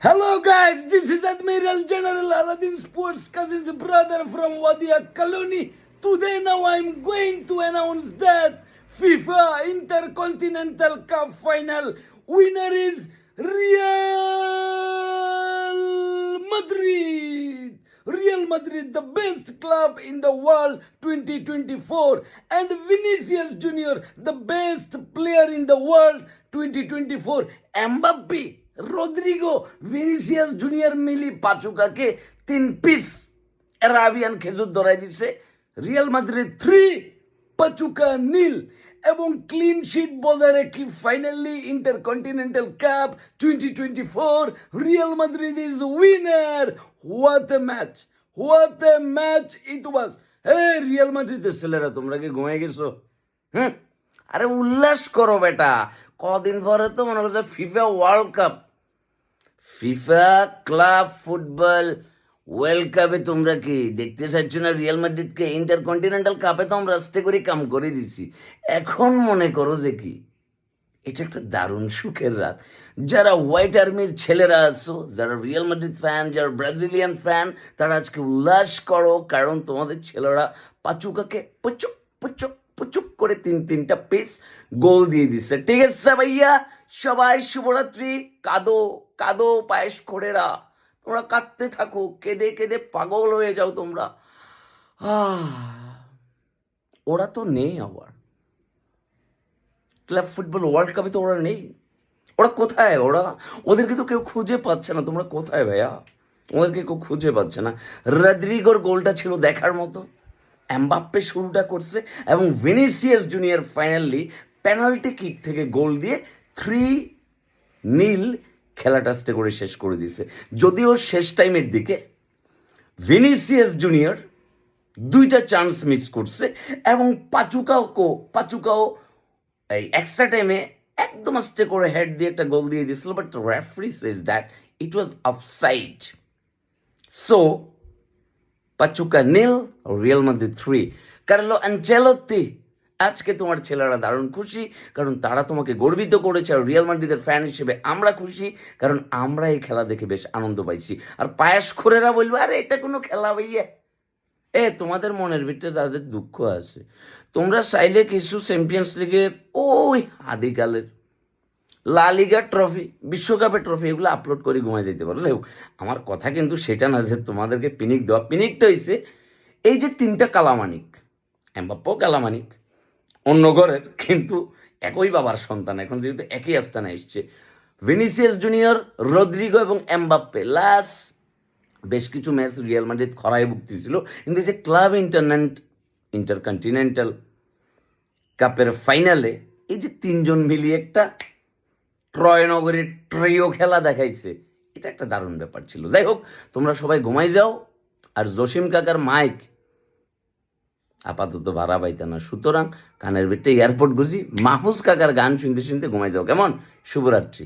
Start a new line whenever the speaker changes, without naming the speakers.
Hello guys, this is Admiral General Aladdin Sports Cousin's brother from Wadia Colony. Today now I'm going to announce that FIFA Intercontinental Cup final winner is Real Madrid. Real Madrid, the best club in the world 2024, and Vinicius Junior, the best player in the world 2024. Mbappe, Rodrygo Vinicius junior মিলি পাচুকাকে তিন piece Arabian খেজুর ধরাই দিচ্ছে। Real Madrid three Pachuca nil এবং clean sheet বজায় রেখে finally intercontinental cup twenty twenty four Real Madrid is winner what a match what a match was hey Real মাদ্রিদের ছেলেরা, তোমরা কি ঘুমিয়ে গেছো? হুম? আরে উল্লাস করো বেটা। কদিন পরে তো মনে করছে FIFA world cup FIFA club football world কাপে তোমরা কি দেখতে চাচ্ছ না রিয়াল মাদ্রিদকে ইন্টারকন্টিনেন্টাল কাপে তো আমরা আস্তে করে কাম করে দিছি। এখন মনে করো যে কি, এটা একটা দারুণ সুখের রাত। যারা হোয়াইট আর্মির ছেলেরা আছো, যারা রিয়াল মাদ্রিদ ফ্যান যারা ব্রাজিলিয়ান ফ্যান তারা আজকে উল্লাস করো, কারণ তোমাদের ছেলেরা পাচুকাকে পুচুক পুচুক পুচুক করে তিন তিনটা পিস গোল দিয়ে দিচ্ছে। ঠিক আছে ভাইয়া? সবাই শুভরাত্রি। কাদো কাদো পায়েস খোরেরা। তোমরা কাঁদতে থাকো, কেঁদে কেঁদে পাগল হয়ে যাও তোমরা। ওরা তো নেই আবার। ক্লাব ফুটবল ওয়ার্ল্ড কাপে তো ওরা নেই। ওরা কোথায়? ওরা, ওদেরকে তো কেউ খুঁজে পাচ্ছে না। তোমরা কোথায় ভাইয়া? ওদেরকে কেউ খুঁজে পাচ্ছে না। রদ্রিগোর গোলটা ছিল দেখার মতো। এমবাপ্পে শুরুটা করছে এবং Vinicius junior finally penalty kick থেকে গোল দিয়ে থ্রি নীল খেলাটা আস্তে করে শেষ করে দিয়েছে। যদিও শেষ টাইমের দিকে ভিনিসিয়াস জুনিয়র দুইটা চান্স মিস করছে এবং পাচুকাও পাচুকাও এই এক্সট্রা টাইমে একদম আস্তে করে হেড দিয়ে একটা গোল দিয়ে দিয়েছিল but referee says that it was offside so Pachuca nil Real Madrid three Carlo Ancelotti আজকে তোমার ছেলেরা দারুণ খুশি, কারণ তারা তোমাকে গর্বিত করেছে আর রিয়াল মাদ্রিদের ফ্যান হিসেবে আমরা খুশি, কারণ আমরা এই খেলা দেখে বেশ আনন্দ পাইছি। আর পায়াস খোরেরা বলব, আরে, এটা কোনো খেলা ভাইয়া? এ, তোমাদের মনের ভিতরে তাদের দুঃখ আছে। তোমরা চাইলে কিছু চ্যাম্পিয়ন্স লিগের ওই আদিকালের লা লিগার ট্রফি, বিশ্বকাপের ট্রফি, এগুলো আপলোড করে ঘুমায় যেতে পারো। আমার কথা কিন্তু সেটা না যে তোমাদেরকে পিনিক দেওয়া। পিনিকটা হয়েছে এই যে তিনটা কালামানিক এম্বাপ্পও কালামানিক অন্য ঘরের কিন্তু একই বাবার সন্তান, এখন যেহেতু একই আস্থানে এসছে। ভিনিসিয়াস জুনিয়র, রদ্রিগো এবং এমবাপ্পে লাস্ট বেশ কিছু ম্যাচ রিয়াল মাদ্রিদ খরায় ভুগতেছিল। কিন্তু যে ক্লাব ইন্টারনেট ইন্টারকন্টিনেন্টাল কাপের ফাইনালে এই যে তিনজন মিলিয়ে একটা ট্রয়নগরের ট্রেও খেলা দেখাইছে। এটা একটা দারুণ ব্যাপার ছিল। যাই হোক, তোমরা সবাই ঘুমাই যাও। আর জসিম কাকার মাইক আপাতত ভাড়া পাইতে না। সুতরাং কানের ভিতরে এয়ারপোর্ট গুজি, মাহফুজ কাকার গান শুনতে শুনতে ঘুমাই যাও। কেমন? শুভরাত্রি।